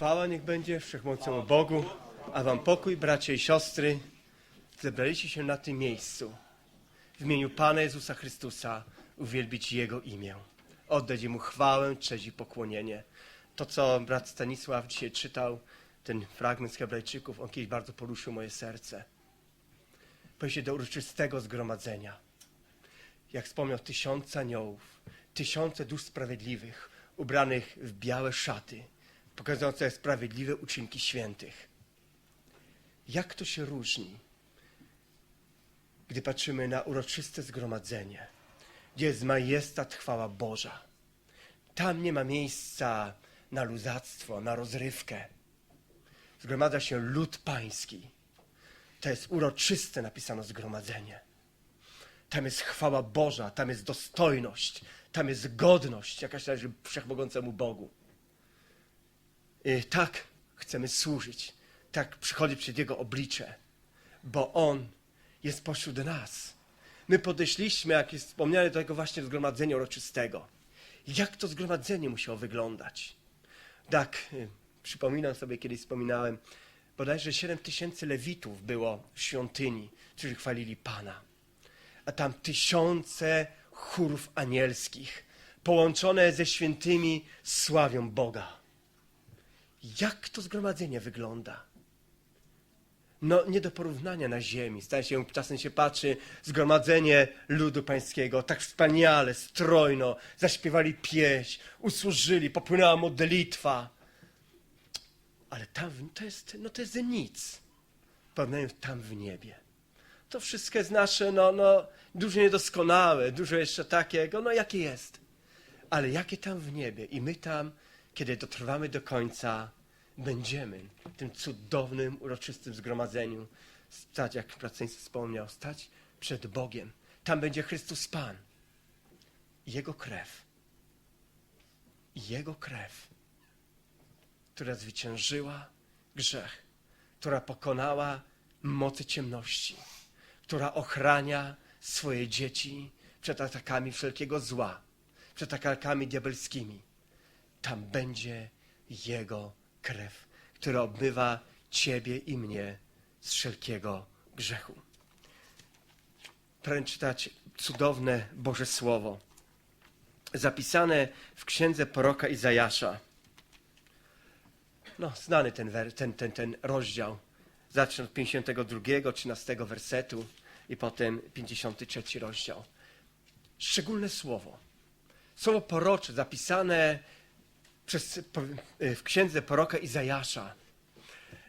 Chwała niech będzie Wszechmocnemu Bogu, a wam pokój, bracia i siostry. Zebraliście się na tym miejscu. W imieniu Pana Jezusa Chrystusa uwielbić Jego imię. Oddać Mu chwałę, cześć i pokłonienie. To, co brat Stanisław dzisiaj czytał, ten fragment z Hebrajczyków, on kiedyś bardzo poruszył moje serce. Powiedział do uroczystego zgromadzenia. Jak wspomniał, tysiące aniołów, tysiące dusz sprawiedliwych, ubranych w białe szaty, pokazujące sprawiedliwe uczynki świętych. Jak to się różni, gdy patrzymy na uroczyste zgromadzenie, gdzie jest majestat chwała Boża. Tam nie ma miejsca na luzactwo, na rozrywkę. Zgromadza się lud pański. To jest uroczyste napisano zgromadzenie. Tam jest chwała Boża, tam jest dostojność, tam jest godność, jakaś należy wszechmogącemu Bogu. I tak chcemy służyć, tak przychodzić przed Jego oblicze, bo On jest pośród nas. My podeszliśmy, jak jest wspomniane, do tego właśnie zgromadzenia uroczystego. Jak to zgromadzenie musiało wyglądać? Tak, y, przypominam sobie, kiedyś wspominałem, bodajże 7 tysięcy lewitów było w świątyni, którzy chwalili Pana. A tam tysiące chórów anielskich, połączone ze świętymi, sławią Boga. Jak to zgromadzenie wygląda? No, nie do porównania na ziemi. Staje się, czasem się patrzy, zgromadzenie ludu pańskiego, tak wspaniale, strojno, zaśpiewali pieśń, usłużyli, popłynęła modlitwa. Ale tam, to jest, no to jest nic. porównaniu tam w niebie. To wszystko jest nasze, no, no, dużo niedoskonałe, dużo jeszcze takiego, no jakie jest. Ale jakie tam w niebie i my tam, kiedy dotrwamy do końca, będziemy w tym cudownym, uroczystym zgromadzeniu stać, jak pracownik wspomniał, stać przed Bogiem. Tam będzie Chrystus Pan. Jego krew. Jego krew, która zwyciężyła grzech, która pokonała mocy ciemności, która ochrania swoje dzieci przed atakami wszelkiego zła, przed atakami diabelskimi. Tam będzie Jego krew, która obmywa Ciebie i mnie z wszelkiego grzechu. Pragnę czytać cudowne Boże Słowo, zapisane w księdze proroka Izajasza. No, znany ten, ten, ten, ten rozdział. Zacznę od 52, 13 wersetu i potem 53 rozdział. Szczególne słowo. Słowo prorocze zapisane przez, po- w księdze proroka Izajasza.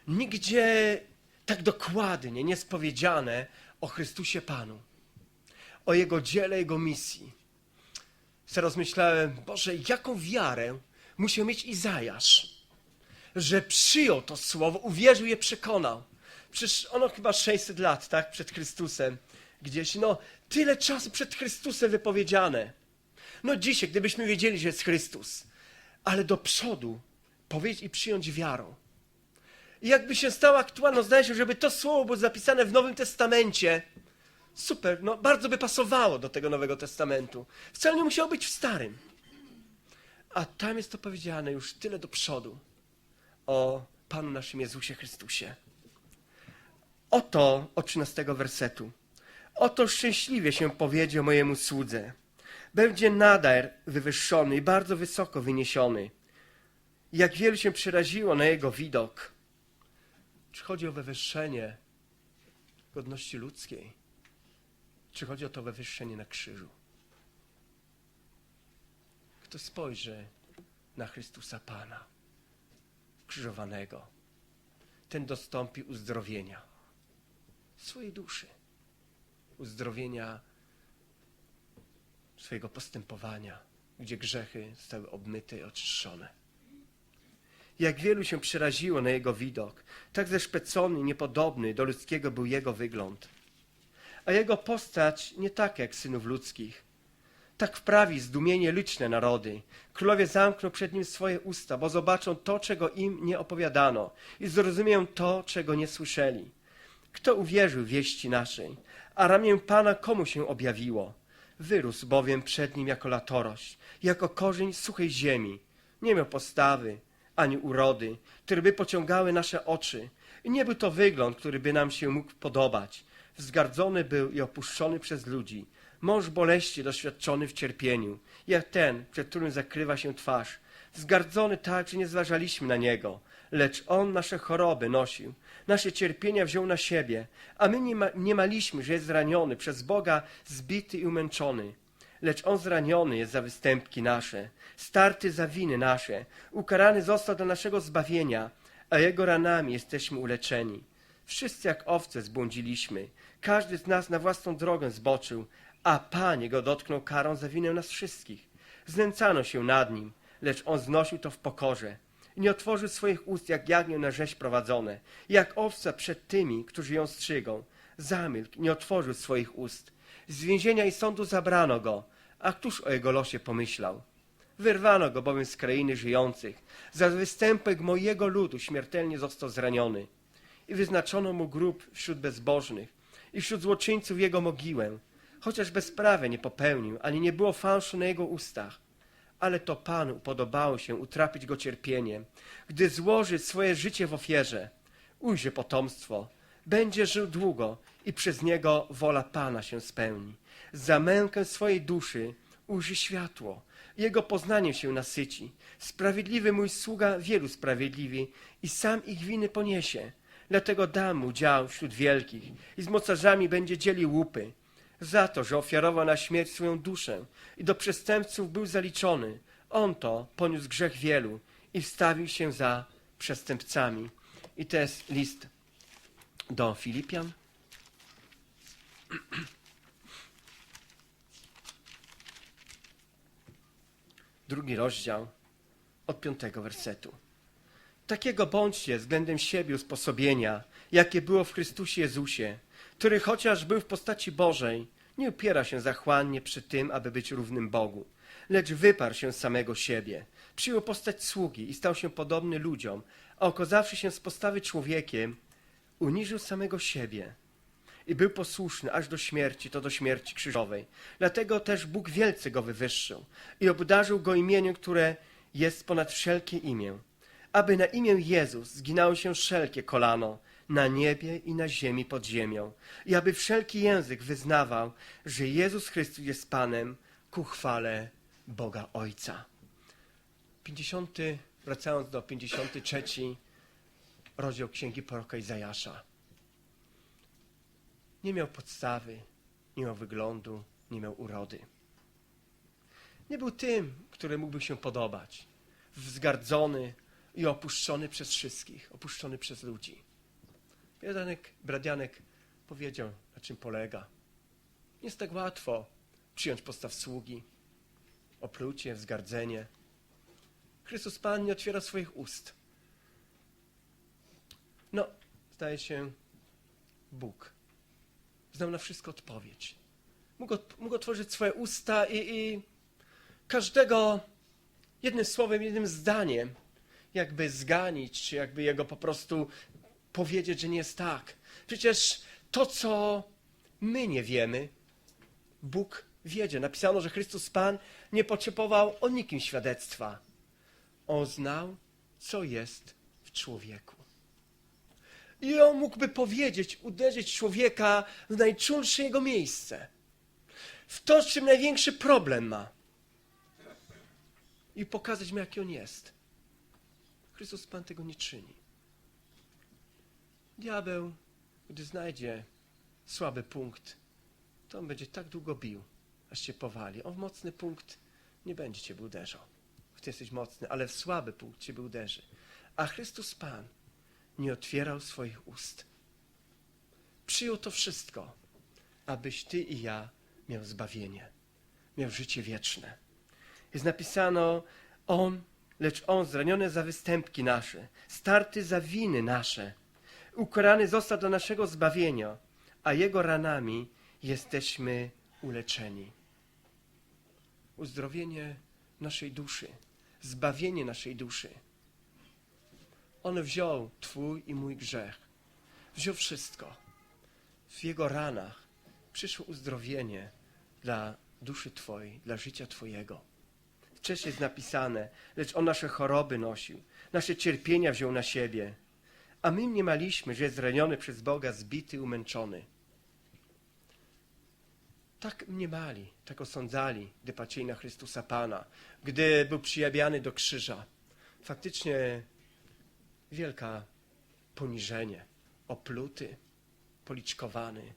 Nigdzie tak dokładnie nie jest powiedziane o Chrystusie Panu, o Jego dziele, Jego misji. Sobie rozmyślałem, Boże, jaką wiarę musiał mieć Izajasz, że przyjął to słowo, uwierzył je, przekonał. Przecież ono chyba 600 lat, tak, przed Chrystusem, gdzieś, no, tyle czasu przed Chrystusem wypowiedziane. No dzisiaj, gdybyśmy wiedzieli, że jest Chrystus, ale do przodu powiedzieć i przyjąć wiarą. I jakby się stało aktualną, zdaje się, żeby to słowo było zapisane w Nowym Testamencie, super, no bardzo by pasowało do tego Nowego Testamentu. Wcale nie musiało być w Starym. A tam jest to powiedziane już tyle do przodu o Panu naszym Jezusie Chrystusie. Oto od 13 wersetu. Oto szczęśliwie się powiedzie mojemu słudze. Będzie nadal wywyższony i bardzo wysoko wyniesiony. Jak wielu się przeraziło na jego widok. Czy chodzi o wywyższenie godności ludzkiej? Czy chodzi o to wywyższenie na krzyżu? Kto spojrzy na Chrystusa Pana, krzyżowanego, ten dostąpi uzdrowienia swojej duszy, uzdrowienia swojego postępowania, gdzie grzechy zostały obmyte i oczyszczone. Jak wielu się przeraziło na jego widok, tak zeszpecony niepodobny do ludzkiego był jego wygląd. A jego postać nie tak jak synów ludzkich. Tak wprawi zdumienie liczne narody. Królowie zamkną przed nim swoje usta, bo zobaczą to, czego im nie opowiadano i zrozumieją to, czego nie słyszeli. Kto uwierzył wieści naszej? A ramię Pana komu się objawiło? Wyrósł bowiem przed nim jako latorość, jako korzeń suchej ziemi. Nie miał postawy, ani urody, które by pociągały nasze oczy. I nie był to wygląd, który by nam się mógł podobać. Wzgardzony był i opuszczony przez ludzi. Mąż boleści doświadczony w cierpieniu, jak ten, przed którym zakrywa się twarz. Wzgardzony tak, że nie zważaliśmy na niego. Lecz on nasze choroby nosił, nasze cierpienia wziął na siebie, a my nie, ma, nie maliśmy, że jest zraniony, przez Boga zbity i umęczony. Lecz on zraniony jest za występki nasze, starty za winy nasze, ukarany został do naszego zbawienia, a jego ranami jesteśmy uleczeni. Wszyscy jak owce zbłądziliśmy, każdy z nas na własną drogę zboczył, a Pan go dotknął karą za winę nas wszystkich. Znęcano się nad nim, lecz on znosił to w pokorze. Nie otworzył swoich ust jak jagnię na rzeź prowadzone, jak owca przed tymi, którzy ją strzygą. Zamilkł, nie otworzył swoich ust. Z więzienia i sądu zabrano go, a któż o jego losie pomyślał? Wyrwano go bowiem z krainy żyjących. Za występek mojego ludu śmiertelnie został zraniony. I wyznaczono mu grób wśród bezbożnych i wśród złoczyńców jego mogiłę. Chociaż bezprawie nie popełnił, ani nie było fałszu na jego ustach. Ale to Panu podobało się utrapić go cierpieniem, gdy złoży swoje życie w ofierze. Ujrzy potomstwo, będzie żył długo i przez niego wola Pana się spełni. Za mękę swojej duszy ujrzy światło, jego poznaniem się nasyci. Sprawiedliwy mój sługa wielu sprawiedliwi i sam ich winy poniesie. Dlatego dam mu dział wśród wielkich i z mocarzami będzie dzielił łupy. Za to, że ofiarował na śmierć swoją duszę i do przestępców był zaliczony, on to poniósł grzech wielu i wstawił się za przestępcami. I to jest list do Filipian. Drugi rozdział od piątego wersetu. Takiego bądźcie względem siebie usposobienia, jakie było w Chrystusie Jezusie, który chociaż był w postaci Bożej, nie upiera się zachłannie przy tym, aby być równym Bogu, lecz wyparł się z samego siebie. Przyjął postać sługi i stał się podobny ludziom, a okazawszy się z postawy człowiekiem, uniżył samego siebie i był posłuszny aż do śmierci, to do śmierci krzyżowej. Dlatego też Bóg wielce go wywyższył i obdarzył go imieniem, które jest ponad wszelkie imię, aby na imię Jezus zginało się wszelkie kolano na niebie i na ziemi pod ziemią i aby wszelki język wyznawał, że Jezus Chrystus jest Panem ku chwale Boga Ojca. 50, wracając do 53 rozdział Księgi Proroka Izajasza. Nie miał podstawy, nie miał wyglądu, nie miał urody. Nie był tym, który mógłby się podobać. Wzgardzony i opuszczony przez wszystkich, opuszczony przez ludzi. Biedanek, Bradianek powiedział, na czym polega. Nie jest tak łatwo przyjąć postaw sługi, oplucie, wzgardzenie. Chrystus Pan nie otwiera swoich ust. No, zdaje się, Bóg znał na wszystko odpowiedź. Mógł, mógł otworzyć swoje usta i, i każdego jednym słowem, jednym zdaniem jakby zganić, czy jakby jego po prostu powiedzieć, że nie jest tak. Przecież to, co my nie wiemy, Bóg wiedzie. Napisano, że Chrystus Pan nie potrzebował o nikim świadectwa. On znał, co jest w człowieku. I on mógłby powiedzieć, uderzyć człowieka w najczulsze jego miejsce. W to, z czym największy problem ma. I pokazać mu, jaki on jest. Chrystus Pan tego nie czyni. Diabeł, gdy znajdzie słaby punkt, to on będzie tak długo bił, aż cię powali. On w mocny punkt nie będzie ciebie uderzał. Ty jesteś mocny, ale w słaby punkt ciebie uderzy. A Chrystus Pan nie otwierał swoich ust. Przyjął to wszystko, abyś ty i ja miał zbawienie, miał życie wieczne. Jest napisano, On, lecz On zraniony za występki nasze, starty za winy nasze, ukarany został do naszego zbawienia, a Jego ranami jesteśmy uleczeni. Uzdrowienie naszej duszy, zbawienie naszej duszy. On wziął Twój i mój grzech. Wziął wszystko. W Jego ranach przyszło uzdrowienie dla duszy Twojej, dla życia Twojego. Wcześniej jest napisane, lecz On nasze choroby nosił, nasze cierpienia wziął na siebie. A my mniemaliśmy, że jest przez Boga, zbity, umęczony. Tak mniemali, tak osądzali, gdy patrzyli na Chrystusa Pana, gdy był przyjabiany do krzyża. Faktycznie wielka poniżenie, opluty, policzkowany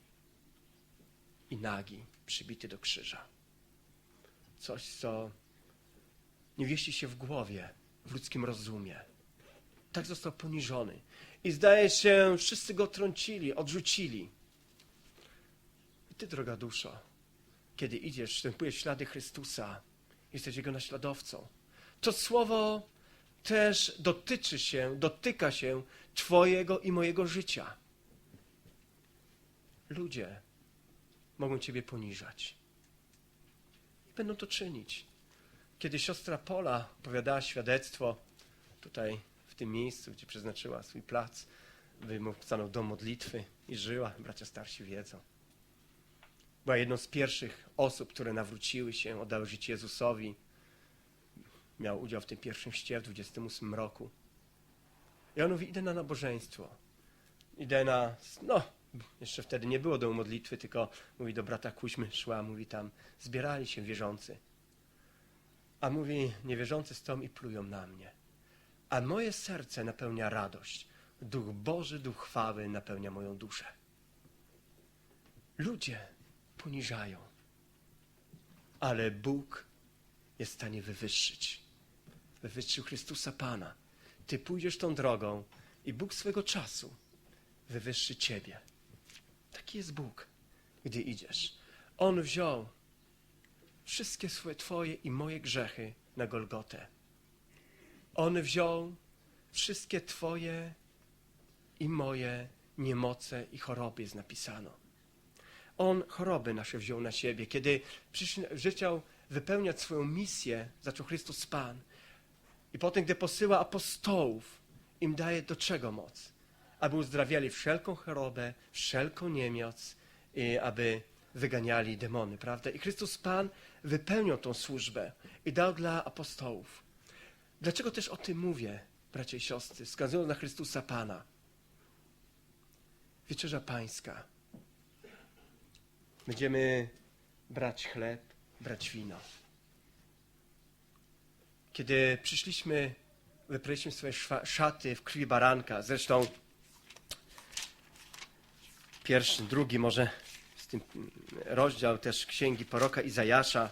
i nagi, przybity do krzyża. Coś, co nie wieści się w głowie, w ludzkim rozumie. Tak został poniżony. I zdaje się, wszyscy go trącili, odrzucili. I ty, droga duszo, kiedy idziesz, wstępujesz w ślady Chrystusa, jesteś Jego naśladowcą. To słowo też dotyczy się, dotyka się Twojego i mojego życia. Ludzie mogą Ciebie poniżać. Będą to czynić. Kiedy siostra Pola opowiadała świadectwo tutaj, w tym miejscu, gdzie przeznaczyła swój plac, mu stanął dom modlitwy i żyła, bracia starsi wiedzą. Była jedną z pierwszych osób, które nawróciły się, oddały życie Jezusowi. Miał udział w tym pierwszym chrzcie w 28 roku. I on mówi, idę na nabożeństwo. Idę na, no, jeszcze wtedy nie było domu modlitwy, tylko mówi do brata Kuźmy, szła, mówi tam, zbierali się wierzący. A mówi, niewierzący stoją i plują na mnie. A moje serce napełnia radość. Duch Boży, Duch chwały napełnia moją duszę. Ludzie poniżają, ale Bóg jest w stanie wywyższyć. Wywyższył Chrystusa Pana. Ty pójdziesz tą drogą i Bóg swego czasu wywyższy ciebie. Taki jest Bóg, gdy idziesz. On wziął wszystkie swoje Twoje i moje grzechy na Golgotę. On wziął wszystkie Twoje i moje niemoce i choroby, jest napisano. On choroby nasze wziął na siebie. Kiedy chciał wypełniać swoją misję, zaczął Chrystus Pan. I potem, gdy posyła apostołów, im daje do czego moc? Aby uzdrawiali wszelką chorobę, wszelką niemiec, i aby wyganiali demony, prawda? I Chrystus Pan wypełniał tą służbę i dał dla apostołów. Dlaczego też o tym mówię, bracia i siostry, wskazując na Chrystusa Pana? Wieczerza Pańska. Będziemy brać chleb, brać wino. Kiedy przyszliśmy, wypraliśmy swoje szaty w krwi baranka, zresztą pierwszy, drugi może z tym rozdział też księgi proroka Izajasza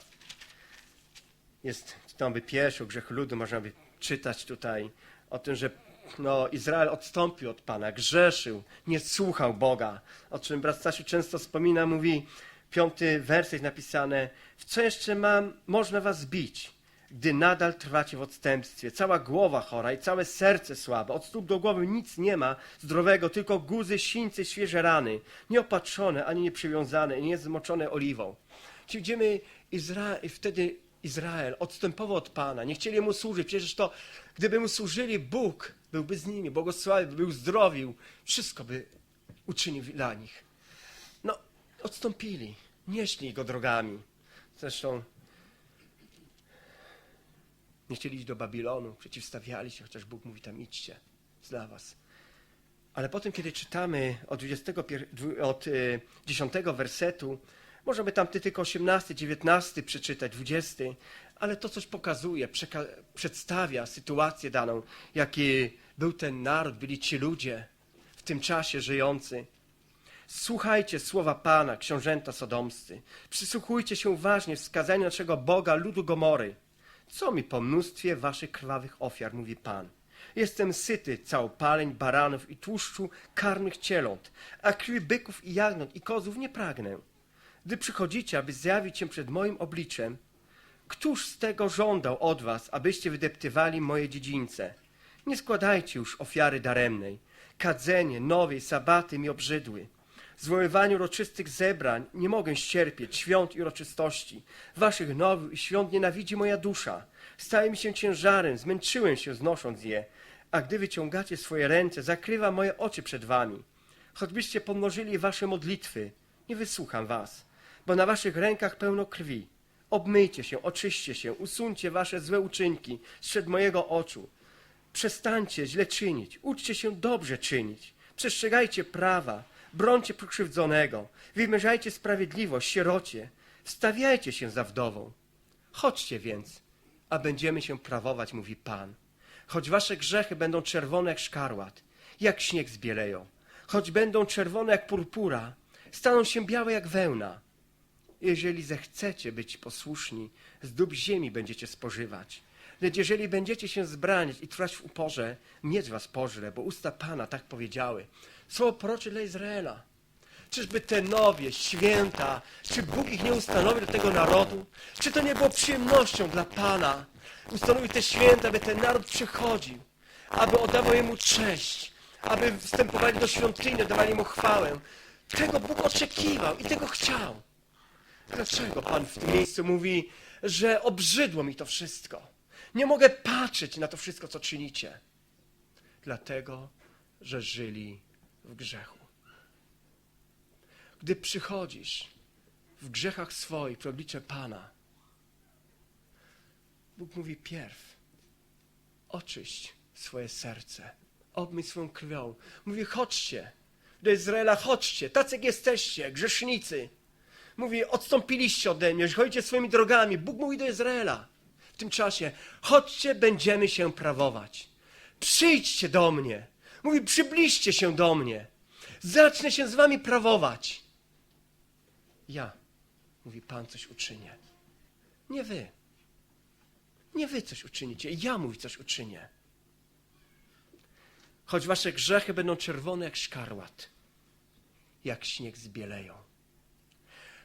jest tam by pierwszy o grzechu ludu, można by czytać tutaj o tym, że no, Izrael odstąpił od Pana, grzeszył, nie słuchał Boga, o czym brat Stasiu często wspomina, mówi, piąty werset napisane, w co jeszcze mam, można was bić, gdy nadal trwacie w odstępstwie, cała głowa chora i całe serce słabe, od stóp do głowy nic nie ma zdrowego, tylko guzy, sińce, świeże rany, nieopatrzone, ani nieprzywiązane, nie zmoczone oliwą. Czyli widzimy Izra- wtedy Izrael odstępował od Pana, nie chcieli Mu służyć. Przecież to, gdyby Mu służyli, Bóg byłby z nimi, błogosławił, by uzdrowił, wszystko by uczynił dla nich. No, odstąpili, nie szli Jego drogami. Zresztą nie chcieli iść do Babilonu, przeciwstawiali się, chociaż Bóg mówi tam idźcie, dla was. Ale potem, kiedy czytamy od, 21, od y, 10 wersetu, możemy tam tylko 18, 19 przeczytać, 20, ale to coś pokazuje, przedstawia sytuację daną, jaki był ten naród, byli ci ludzie w tym czasie żyjący. Słuchajcie słowa Pana, książęta sodomscy. Przysłuchujcie się uważnie wskazaniu naszego Boga, ludu Gomory. Co mi po mnóstwie waszych krwawych ofiar, mówi Pan. Jestem syty całopaleń, baranów i tłuszczu karnych cieląt, a krwi byków i jagnąt i kozów nie pragnę. Gdy przychodzicie, aby zjawić się przed moim obliczem, któż z tego żądał od was, abyście wydeptywali moje dziedzińce? Nie składajcie już ofiary daremnej. Kadzenie, nowej, sabaty mi obrzydły. Zwoływanie uroczystych zebrań nie mogę ścierpieć, świąt i uroczystości. Waszych nowych i świąt nienawidzi moja dusza. Staje mi się ciężarem, zmęczyłem się znosząc je. A gdy wyciągacie swoje ręce, zakrywa moje oczy przed wami. Choćbyście pomnożyli wasze modlitwy, nie wysłucham was, bo na waszych rękach pełno krwi. Obmyjcie się, oczyście się, usuńcie wasze złe uczynki sprzed mojego oczu. Przestańcie źle czynić, uczcie się dobrze czynić. Przestrzegajcie prawa, brońcie pokrzywdzonego, wymierzajcie sprawiedliwość sierocie, wstawiajcie się za wdową. Chodźcie więc, a będziemy się prawować, mówi Pan. Choć wasze grzechy będą czerwone jak szkarłat, jak śnieg zbieleją, choć będą czerwone jak purpura, staną się białe jak wełna. Jeżeli zechcecie być posłuszni, z dób ziemi będziecie spożywać. Lecz jeżeli będziecie się zbraniać i trwać w uporze, miecz was pożre, bo usta Pana tak powiedziały. Słowo prorocze dla Izraela. Czyżby te nowie, święta, czy Bóg ich nie ustanowił do tego narodu? Czy to nie było przyjemnością dla Pana? Ustanowił te święta, aby ten naród przychodził, aby oddawał Jemu cześć, aby wstępowali do świątyni, dawali Mu chwałę. Tego Bóg oczekiwał i tego chciał. Dlaczego Pan w tym miejscu mówi, że obrzydło mi to wszystko? Nie mogę patrzeć na to wszystko, co czynicie. Dlatego, że żyli w grzechu. Gdy przychodzisz w grzechach swoich przy oblicze Pana, Bóg mówi pierw, oczyść swoje serce, obmyj swoją krwią. Mówi, chodźcie do Izraela, chodźcie, tacy jesteście, grzesznicy. Mówi, odstąpiliście ode mnie, chodzicie swoimi drogami. Bóg mówi do Izraela w tym czasie, chodźcie, będziemy się prawować. Przyjdźcie do mnie. Mówi, przybliżcie się do mnie. Zacznę się z wami prawować. Ja, mówi Pan, coś uczynię. Nie wy. Nie wy coś uczynicie. Ja, mówi, coś uczynię. Choć wasze grzechy będą czerwone jak szkarłat, jak śnieg zbieleją.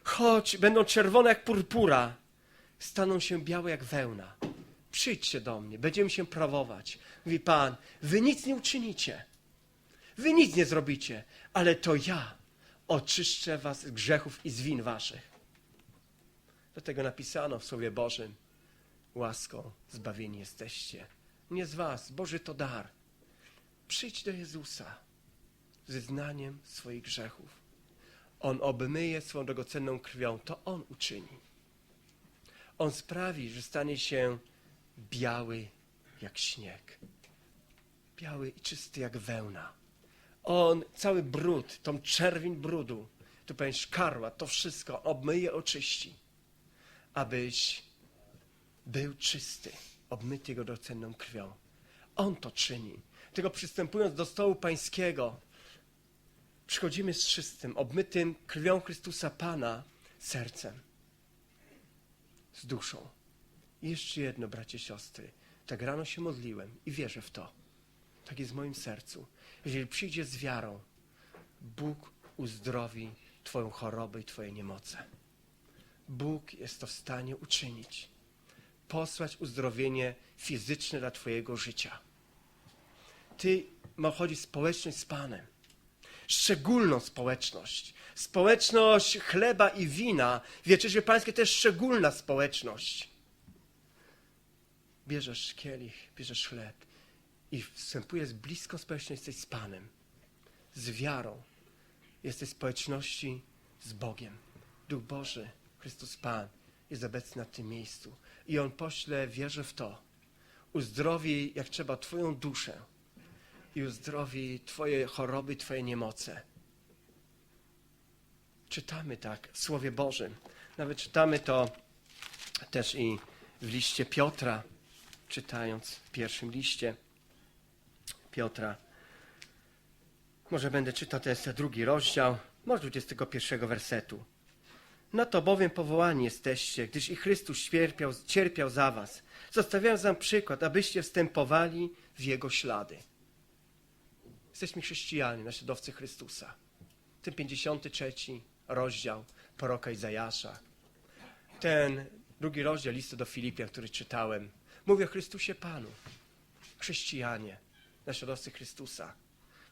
Choć będą czerwone jak purpura, staną się białe jak wełna. Przyjdźcie do mnie, będziemy się prawować. Mówi Pan, wy nic nie uczynicie. Wy nic nie zrobicie, ale to ja oczyszczę was z grzechów i z win waszych. Dlatego napisano w Słowie Bożym, łaską zbawieni jesteście. Nie z was, Boży to dar. Przyjdź do Jezusa z wyznaniem swoich grzechów. On obmyje swą drogocenną krwią, to On uczyni. On sprawi, że stanie się biały jak śnieg. Biały i czysty jak wełna. On cały brud, tą czerwień brudu, tu powiem szkarła, to wszystko obmyje, oczyści, abyś był czysty, obmyty Jego drogocenną krwią. On to czyni. Tego przystępując do stołu pańskiego, przychodzimy z czystym, obmytym krwią Chrystusa Pana sercem, z duszą. I jeszcze jedno, bracie, siostry. Tak rano się modliłem i wierzę w to. Tak jest w moim sercu. Jeżeli przyjdzie z wiarą, Bóg uzdrowi Twoją chorobę i Twoje niemoce. Bóg jest to w stanie uczynić. Posłać uzdrowienie fizyczne dla Twojego życia. Ty ma chodzić społeczność z Panem szczególną społeczność. Społeczność chleba i wina. Wiecie, że pańskie to jest szczególna społeczność. Bierzesz kielich, bierzesz chleb i wstępujesz blisko społeczność jesteś z Panem. Z wiarą. Jesteś w społeczności z Bogiem. Duch Boży, Chrystus Pan jest obecny na tym miejscu. I On pośle, wierzę w to, uzdrowi jak trzeba Twoją duszę i uzdrowi Twoje choroby, Twoje niemoce. Czytamy tak w Słowie Bożym. Nawet czytamy to też i w liście Piotra, czytając w pierwszym liście Piotra. Może będę czytał teraz drugi rozdział, może 21 wersetu. Na to bowiem powołani jesteście, gdyż i Chrystus cierpiał, cierpiał za was, zostawiając nam przykład, abyście wstępowali w Jego ślady. Jesteśmy chrześcijanie, naśladowcy Chrystusa. Ten 53 rozdział proroka Izajasza. Ten drugi rozdział listu do Filipian, który czytałem, mówi o Chrystusie Panu. Chrześcijanie, naśladowcy Chrystusa.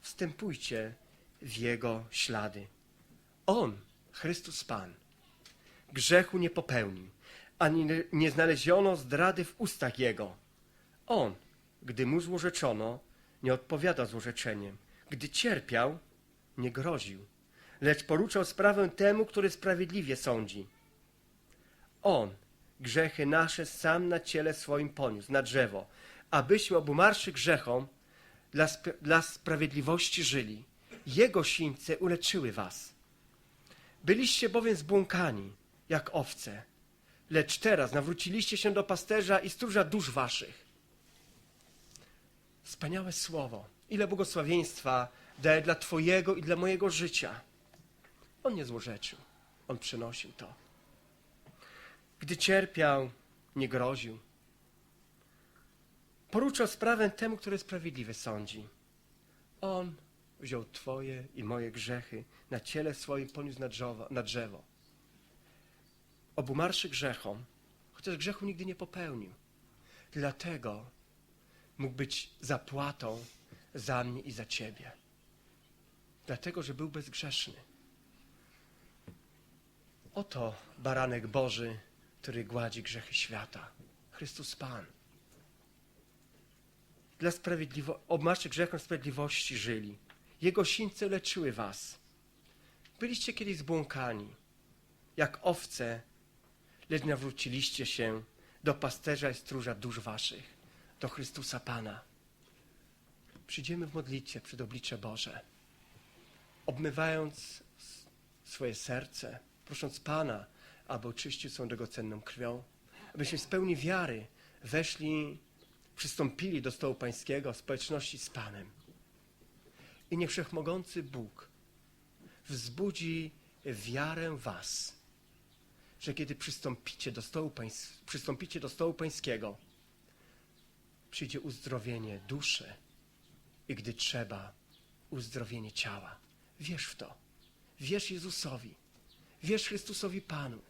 Wstępujcie w Jego ślady. On, Chrystus Pan, grzechu nie popełnił, ani nie znaleziono zdrady w ustach Jego. On, gdy mu złorzeczono, nie odpowiada złorzeczeniem. Gdy cierpiał, nie groził, lecz poruczał sprawę temu, który sprawiedliwie sądzi. On grzechy nasze sam na ciele swoim poniósł, na drzewo, abyśmy obumarszy grzechom dla, dla sprawiedliwości żyli. Jego sińce uleczyły was. Byliście bowiem zbłąkani, jak owce, lecz teraz nawróciliście się do pasterza i stróża dusz waszych. Wspaniałe słowo. Ile błogosławieństwa daje dla Twojego i dla mojego życia. On nie złorzeczył. On przynosił to. Gdy cierpiał, nie groził. Poruczał sprawę temu, który sprawiedliwy sądzi. On wziął Twoje i moje grzechy, na ciele swoim poniósł na drzewo. Na drzewo. Obumarszy grzechom, chociaż grzechu nigdy nie popełnił. Dlatego mógł być zapłatą za mnie i za Ciebie. Dlatego, że był bezgrzeszny. Oto baranek Boży, który gładzi grzechy świata. Chrystus Pan. Dla sprawiedliwo- obmarzcie grzechem sprawiedliwości żyli. Jego sińce leczyły was. Byliście kiedyś zbłąkani, jak owce, lecz nawróciliście się do pasterza i stróża dusz waszych, do Chrystusa Pana. Przyjdziemy w modlitwie przed oblicze Boże, obmywając swoje serce, prosząc Pana, aby oczyścił swoją drogocenną krwią, abyśmy z pełni wiary weszli, przystąpili do stołu Pańskiego w społeczności z Panem. I niech Wszechmogący Bóg wzbudzi wiarę was, że kiedy przystąpicie do stołu, pańs- przystąpicie do stołu Pańskiego, przyjdzie uzdrowienie duszy i gdy trzeba, uzdrowienie ciała. Wierz w to. Wierz Jezusowi. Wierz Chrystusowi Panu,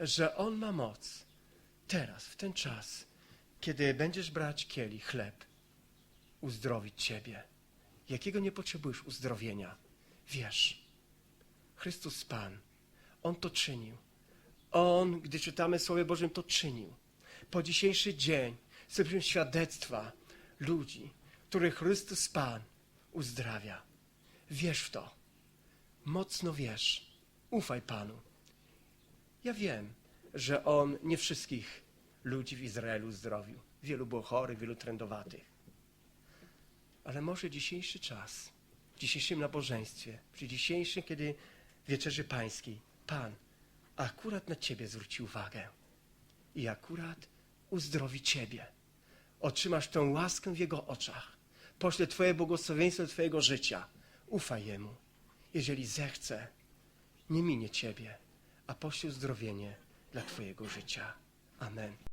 że On ma moc teraz, w ten czas, kiedy będziesz brać kielich, chleb, uzdrowić Ciebie. Jakiego nie potrzebujesz uzdrowienia? Wierz. Chrystus Pan. On to czynił. On, gdy czytamy Słowie Bożym, to czynił. Po dzisiejszy dzień słyszymy świadectwa ludzi, których Chrystus Pan uzdrawia. Wierz w to. Mocno wierz. Ufaj Panu. Ja wiem, że On nie wszystkich ludzi w Izraelu uzdrowił. Wielu było chorych, wielu trędowatych. Ale może dzisiejszy czas, w dzisiejszym nabożeństwie, przy dzisiejszym, kiedy wieczerzy pańskiej, Pan akurat na Ciebie zwróci uwagę i akurat uzdrowi Ciebie. Otrzymasz tę łaskę w Jego oczach. Pośle Twoje błogosławieństwo Twojego życia. Ufaj Jemu. Jeżeli zechce, nie minie Ciebie, a pośle uzdrowienie dla Twojego życia. Amen.